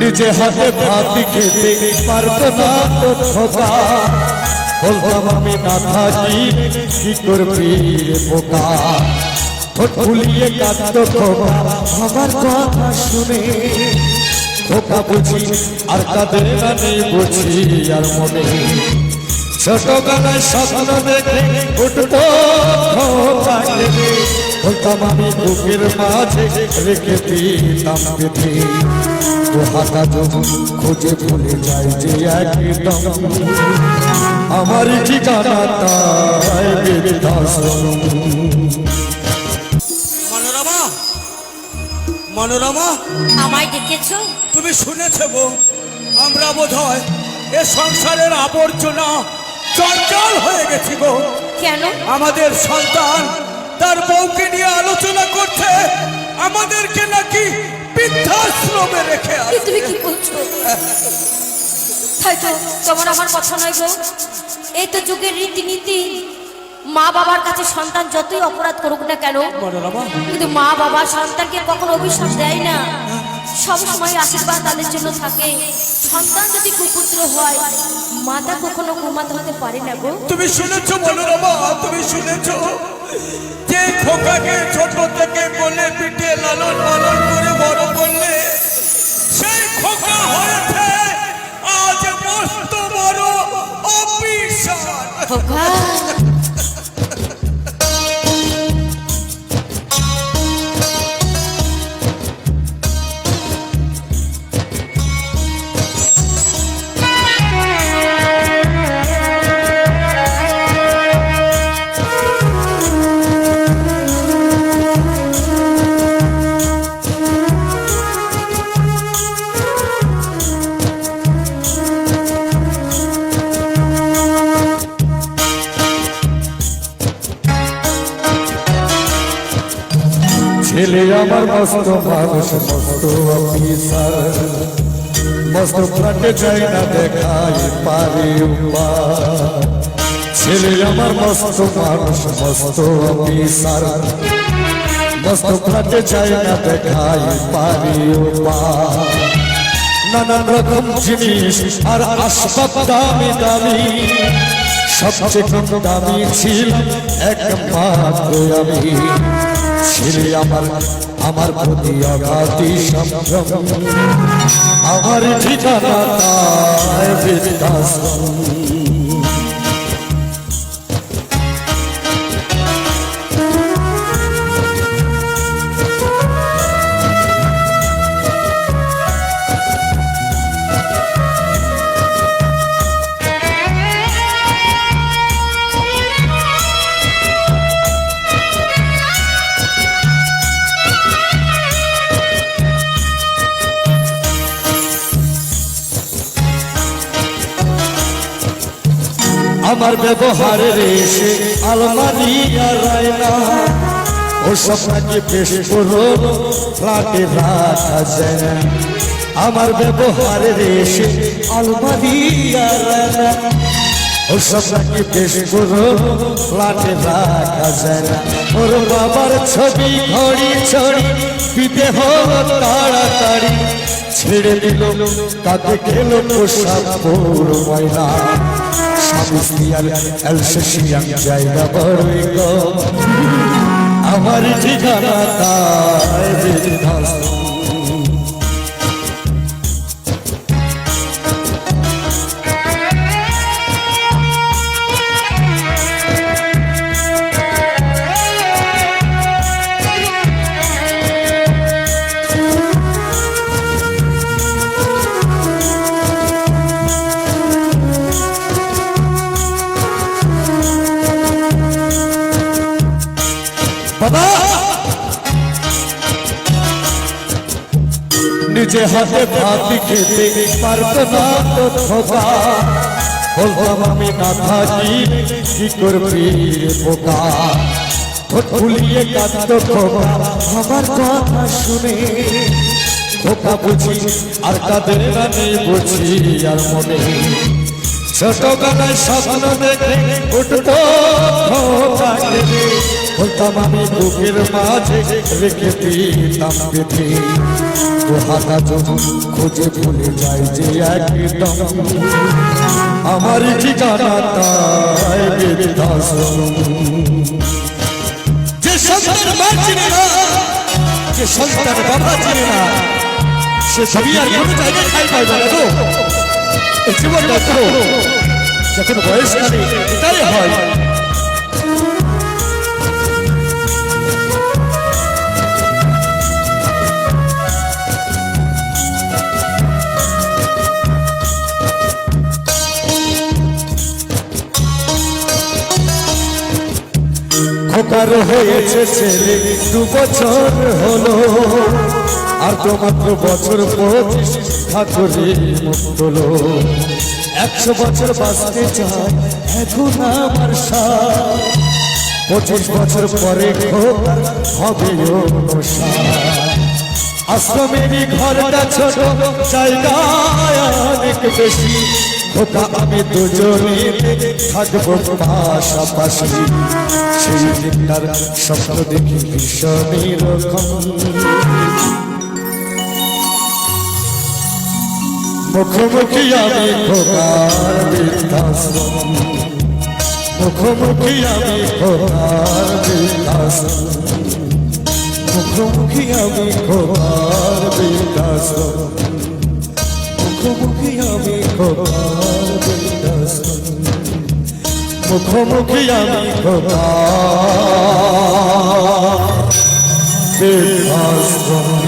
নিজে হাতে ভাত খেতে পারতো না তো খোকা বলতাম, আমি না থাকি কি করবি ঠোঁট ফুলিয়ে কাঁদতো খোকা, আমার কথা শুনে। খোকা বুঝি আর কাদের না বুঝি আর মনে। ছোটবেলায় স্বপ্ন দেখে উঠতো কেঁদে। বলতাম আমি বুকের মাঝে রেখে দিতাম হাতা যখন খুঁজে ভুলে যায় যে একদম আমার ঠিকানা তাই বৃদ্ধাশ্রম মনোরমা মনোরমা। আমায় ডেকেছো? তুমি শুনেছো গো আমরা বোধ হয় এ সংসারের আবর্জনা চঞ্চল হয়ে গেছি গো কেন? আমাদের সন্তান তার বউকে নিয়ে আলোচনা করছে আমাদেরকে নাকি বৃদ্ধাশ্রমে রেখে তুমি কি বলছো? হয়তো তোমার আমার কথা নয় গো এই তো যুগের রীতিনীতি। মা বাবার কাছে সন্তান যতই অপরাধ করুক না কেন কিন্তু মা বাবা সন্তানকে কখনো অভিশাপ দেয় না। সব সময় আশীর্বাদ তাদের জন্য থাকে। সন্তান যদি কুপুত্র হয় মাতা কখনো ঘুমাতে হতে পারে না গো। তুমি শুনেছো মনোরমা তুমি শুনেছো? যে খোকাকে ছোট থেকে বলে পিঠে লালন পালন করে বড় করলে, সেই খোকা হয়েছে আজ মস্ত বড় অফিসার ছেলে আমার মস্ত মানুষ, মস্ত অফিসার মস্ত ফ্লাটে যাই না দেখাই পারি। ছেলে আমার মস্ত মানুষ, মস্ত অফিসার মস্ত ফ্লাটে যাই না দেখাই পারি। নানান রকম জিনিস আর আসবাব দামি দামি সবচেয়ে দামি ছিল একমাত্র আমি ছেলে আমার আমার প্রতি অগাতি সম্ভ্রম। আমার ঠিকানা তাই আমার ব্যবহারের এসে আলমারি ও সবটাকে বেশ যায় আমার ব্যবহারের এসে আলমারি ও সবটাকে বেশ করুন ফ্লাটে রাখা যায় ওর বাবার ছবি ঘড়ি ছড়ি দিতে তাড়াতাড়ি ছেড়ে দিল। তাতে গেল পোশাক পুর ময়না স্ত্রী আর অ্যালসেশিয়ান জায়গা বড়ই। আমার ঠিকানা তার। নিজে হাতে ভাত খেতে পারতো না তো খোকা বলতাম আমি না থাকি কি করবি ঠোঁট ফুলিয়ে কাঁদতো খোকা, আমার কথা শুনে। খোকা বুঝি আর কাদের না বুঝি আর মনে। ছোটবেলায় স্বপ্ন দেখে উঠতো খোকা বলতাম আমি বুকের মাঝে রেখে দিতাম ও হাতা যখন খুঁজে ভুলে যায় যে একদম। আমার ঠিকানা তাই যে সন্তান মা চিনে না, যে সন্তান বাবা চিনে না, সে সবই আর কোনো জায়গায় খাই পাইবে না তো তো যখন হয়। খোকার হয়েছে ছেলে, দু বছর হলো। আর তো মাত্র বছর পঁচিশ মুক্তলো একশো বছর বাঁচতে চায় এখন আমার পঁচিশ বছর পরে হবে আশ্রমেরই ঘরটা ছোট, জায়গায় অনেক বেশি। খোকা, আমি দুজনে থাকব পাশাপাশি। সেই দিনটার স্বপ্ন দেখি ভীষণই রকম। মুখোমুখি আমি খোকার বৃদ্ধাশ্রম। মুখোমুখি আমি খোকার বৃদ্ধাশ্রম। মুখোমুখি আমি খোকার বৃদ্ধাশ্রম। মুখোমুখি আমি খোকার মুখোমুখি আমি বৃদ্ধাশ্রম